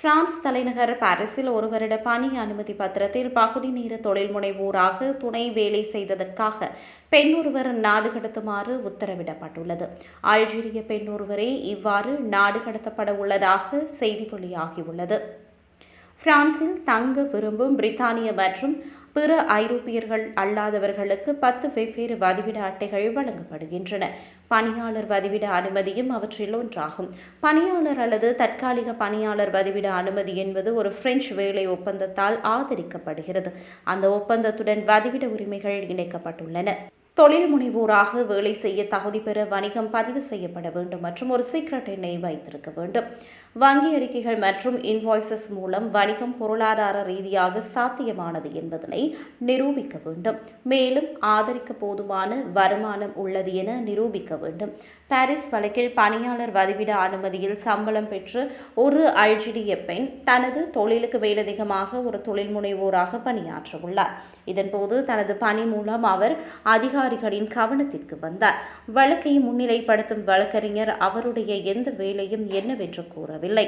France தலைநகர் பாரிஸில் ஒரு வருட பணி அனுமதி பத்திரத்தில் பகுதி நேர தொழில் முனைவோராக துணை வேலை செய்ததற்காக பெண் ஒருவர் நாடு கடத்துமாறு உத்தரவிடப்பட்டுள்ளது. அல்ஜீரிய பெண் ஒருவரே இவ்வாறு நாடு கடத்தப்பட உள்ளதாக செய்தி வெளியாகியுள்ளது. பிரான்சில் தங்க விரும்பும் பிரித்தானிய மற்றும் பிற ஐரோப்பியர்கள் அல்லாதவர்களுக்கு பத்து வெவ்வேறு வதிவிட அட்டைகள் வழங்கப்படுகின்றன. பணியாளர் வதிவிட அனுமதியும் அவற்றில் ஒன்றாகும். பணியாளர் அல்லது தற்காலிக பணியாளர் வதிவிட அனுமதி என்பது ஒரு பிரெஞ்சு வேலை ஒப்பந்தத்தால் ஆதரிக்கப்படுகிறது. அந்த ஒப்பந்தத்துடன் வதிவிட உரிமைகள் இணைக்கப்பட்டுள்ளன. தொழில் முனைவோராக வேலை செய்ய தகுதி பெற வணிகம் பதிவு செய்யப்பட வேண்டும் மற்றும் ஒரு சீக்ரெட் எண்ணை வைத்திருக்க வேண்டும். வங்கி அறிக்கைகள் மற்றும் இன்வாய்சஸ் மூலம் வணிகம் பொருளாதார ரீதியாக சாத்தியமானது என்பதனை நிரூபிக்க வேண்டும். மேலும் ஆதரிக்க போதுமான வருமானம் உள்ளது என நிரூபிக்க வேண்டும். பாரிஸ் வழக்கில் பணியாளர் வதிவிட அனுமதியில் சம்பளம் பெற்று ஒரு அல்ஜீரிய பெண் தனது தொழிலுக்கு மேலதிகமாக ஒரு தொழில் முனைவோராக பணியாற்ற உள்ளார். இதன்போது தனது பணி மூலம் அவர் அதிகார அதிகாரிகளின் கவனத்திற்கு வந்தார். வழக்கை முன்னிலைப்படுத்தும் வழக்கறிஞர் அவருடைய எந்த வேலையும் என்னவென்று கூறவில்லை.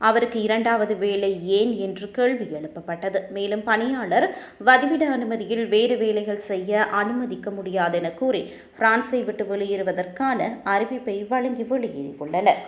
அவருக்கு இரண்டாவது வேலை ஏன் என்று கேள்வி எழுப்பப்பட்டது. மேலும் பணியாளர் வதிவிட அனுமதியில் வேறு வேலைகள் செய்ய அனுமதிக்க முடியாதென கூறி பிரான்ஸை விட்டு வெளியேறுவதற்கான அறிவிப்பை வழங்கி வெளியேறியுள்ளனர்